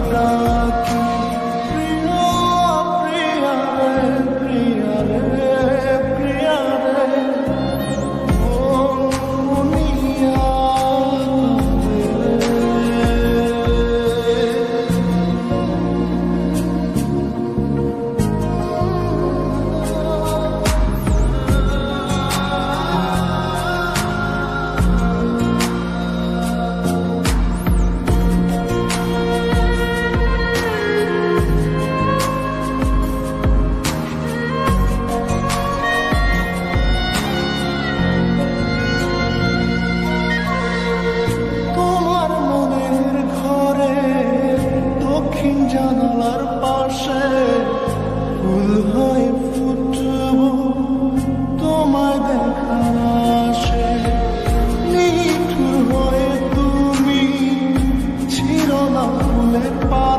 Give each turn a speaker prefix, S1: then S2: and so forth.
S1: down. কোথায় ফুটব তোমায় দেখার আসে নিঠুর হয়ে তুমি ছিল ফুলের পা।